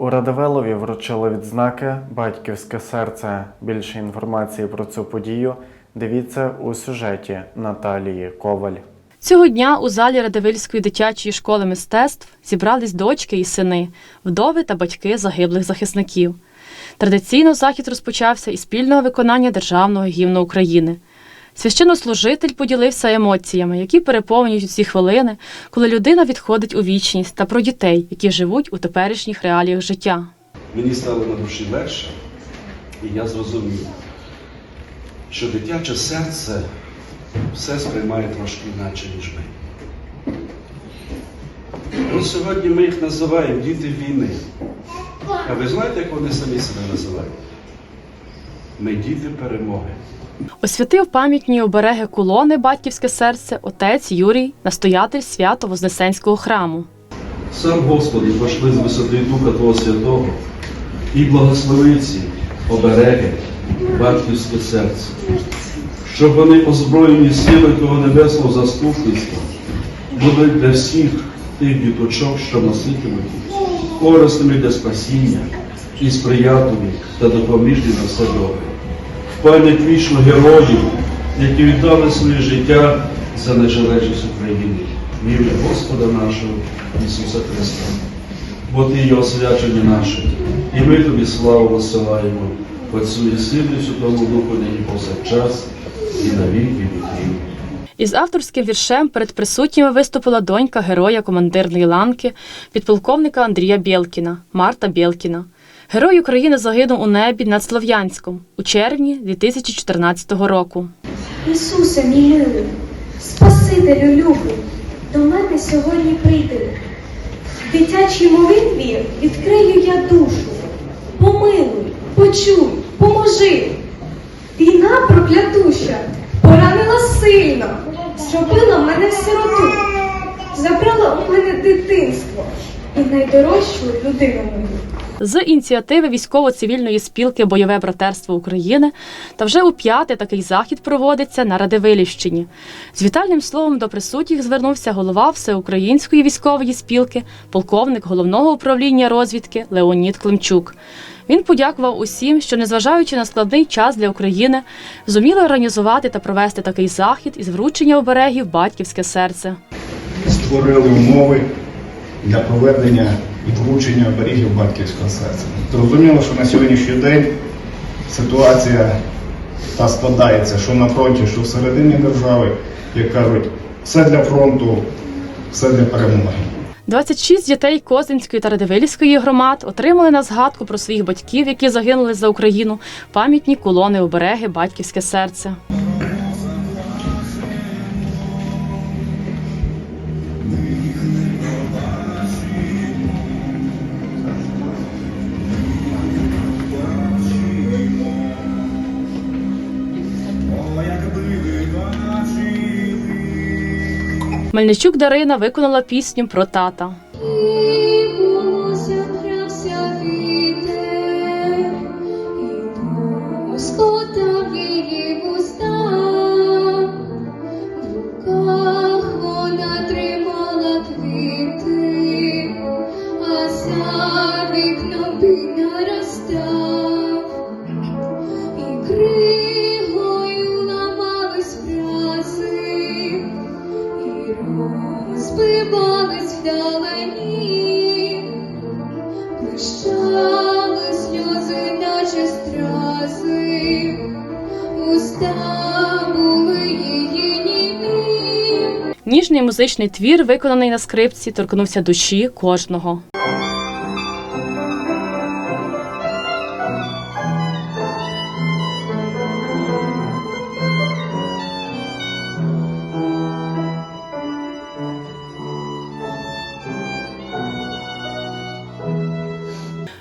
У Радивилові вручили відзнаки Батьківське серце. Більше інформації про цю подію дивіться у сюжеті Наталії Коваль. Цього дня у залі Радивильської дитячої школи мистецтв зібрались дочки і сини, вдови та батьки загиблих захисників. Традиційно захід розпочався із спільного виконання державного гімну України. Священнослужитель поділився емоціями, які переповнюють ці хвилини, коли людина відходить у вічність та про дітей, які живуть у теперішніх реаліях життя. Мені стало на душі легше, і я зрозумів, що дитяче серце все сприймає трошки інакше, ніж ми. Ну, сьогодні ми їх називаємо діти війни. А ви знаєте, як вони самі себе називають? Ми діти перемоги. Освятив пам'ятні обереги колони Батьківське серце отець Юрій, настоятель Свято-Вознесенського храму. Сам Господи, пошли з висоти Духа Твого Святого і благослови ці обереги, батьківське серце, щоб вони озброєні сили Твого небесного заступництва будуть для всіх тих діточок, що носитимуть корисними для спасіння і сприятливі та допоміжні на все добре. В пам'ять вічно героїв, які віддали своє життя за незалежність України. В ім'я Господа нашого Ісуса Христа. Бо Ти є освячення наше, і ми тобі славу висилаємо, Отцю і Сину і Святому Духу, нині повсякчас і на віки віків. Із авторським віршем перед присутніми виступила донька героя командирної ланки, підполковника Андрія Бєлкіна, Марта Бєлкіна. Герой України загинув у небі над Слов'янськом у червні 2014 року. Ісусе, мій Спасителю любий, до мене сьогодні прийди. В дитячій молитві відкрию я душу. Помилуй, почуй, поможи. Війна проклятуща, поранила сильно, зробила мене сироту, забрала у мене дитинство і найдорожчу людину мою. З ініціативи військово-цивільної спілки Бойове братерство України та вже у п'яте такий захід проводиться на Радивилівщині. З вітальним словом до присутніх звернувся голова Всеукраїнської військової спілки, полковник головного управління розвідки Леонід Климчук. Він подякував усім, що, незважаючи на складний час для України, зуміли організувати та провести такий захід із вручення оберегів Батьківське серце. створили умови для проведення і вручення оберігів батьківського серця. Зрозуміло, що на сьогоднішній день ситуація та складається, що на фронті, що всередині держави, як кажуть, все для фронту, все для перемоги. 26 дітей Козинської та Радивилівської громад отримали на згадку про своїх батьків, які загинули за Україну, пам'ятні колони обереги Батьківське серце. Мельничук Дарина виконала пісню про тата. Ніжний музичний твір, виконаний на скрипці, торкнувся душі кожного.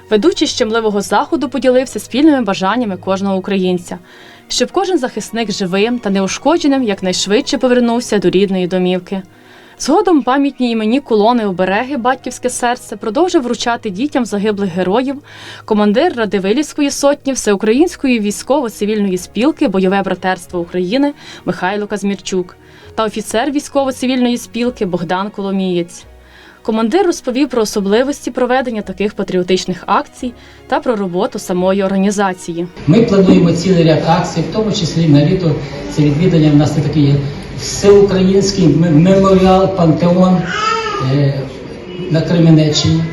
Ведучий щемливого заходу поділився спільними бажаннями кожного українця, щоб кожен захисник живим та неушкодженим якнайшвидше повернувся до рідної домівки. Згодом пам'ятні імені колони обереги Батьківське серце продовжив вручати дітям загиблих героїв командир Радивилівської сотні Всеукраїнської військово-цивільної спілки Бойове братерство України Михайло Казмірчук та офіцер військово-цивільної спілки Богдан Коломієць. Командир розповів про особливості проведення таких патріотичних акцій та про роботу самої організації. Ми плануємо цілий ряд акцій, в тому числі на літо це відвідання в нас такий всеукраїнський меморіал Пантеон е, на Кременеччині.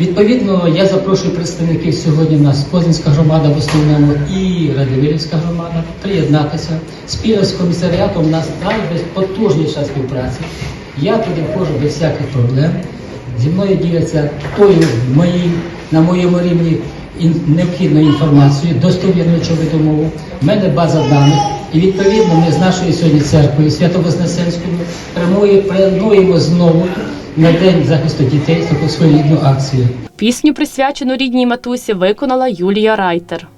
Відповідно, я запрошую представників сьогодні. У нас Козинська громада в основному і Радивилівська громада приєднатися. Спільно з комісаріатом у нас далі потужніша співпраця. Я туди входжу без всяких проблем. Зі мною діляться тою мої, на моєму рівні ін- необхідною інформацією, достовірною чоловіку мову. У мене база даних. І відповідно ми з нашою сьогодні церквою Свято-Вознесенською прямує- плануємо знову на День захисту дітей таку своєрідну акцію. Пісню, присвячену рідній матусі, виконала Юлія Райтер.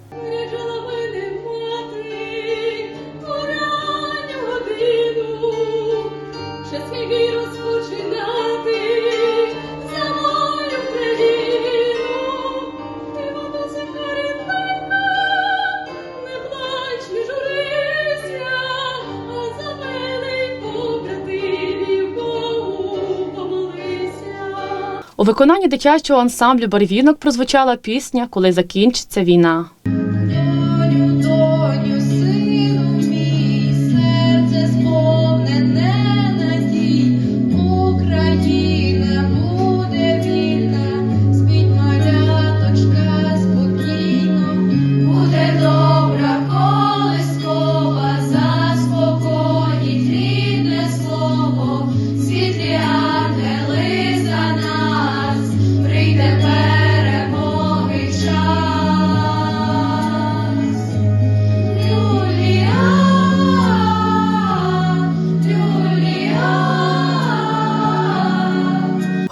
У виконанні дитячого ансамблю барвінок прозвучала пісня Коли закінчиться війна.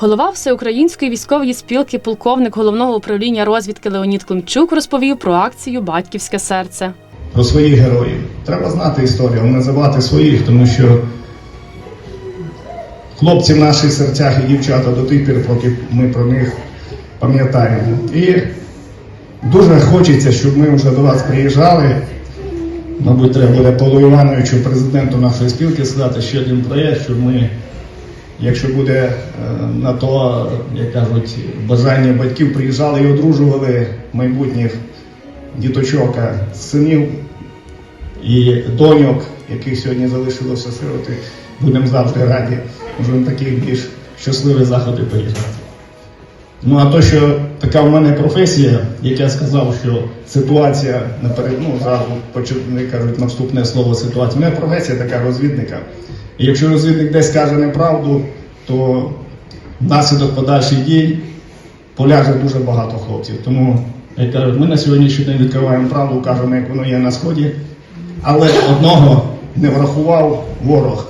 Голова Всеукраїнської військової спілки, полковник головного управління розвідки Леонід Климчук розповів про акцію Батьківське серце. Про своїх героїв. Треба знати історію, називати своїх, тому що хлопці в наших серцях і дівчата до тих пір, поки ми про них пам'ятаємо. І дуже хочеться, щоб ми вже до вас приїжджали. Мабуть, треба буде Павлу Івановичу, президенту нашої спілки, сказати ще один проєкт, щоб ми, якщо буде е, на то, як кажуть, бажання батьків, приїжджали і одружували майбутніх діточок, а синів і доньок, яких сьогодні залишилося сироти, будемо завжди раді вже на такі більш щасливі заходи поїхати. Ну а то, що така в мене професія, як я сказав, що ситуація наперед, ну зразу кажуть наступне слово ситуація. У мене професія така розвідника. І якщо розвідник десь каже неправду, то внаслідок подальших дій поляже дуже багато хлопців. Тому, як кажуть, ми на сьогоднішній день відкриваємо правду, кажемо, як воно є на сході. Але одного не врахував ворог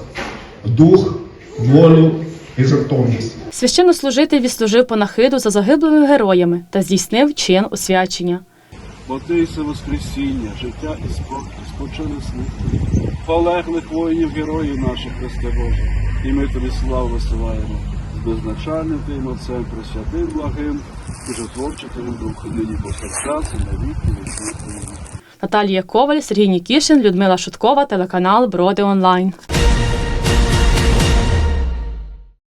дух, волю і жертовність. Священнослужитель відслужив панахиду за загиблими героями та здійснив чин освячення. Бо ти все Воскресіння, життя і спокій, спочили слухи, полеглих воїнів, героїв наших, Христе Боже, і ми тобі славу висилаємо з безначальним Твоїм Отцем, Пресвятим благим і жотворчим Духом, нині повсякчас і на віки. Наталія Коваль, Сергій Нікішин, Людмила Шуткова, телеканал Броди Онлайн.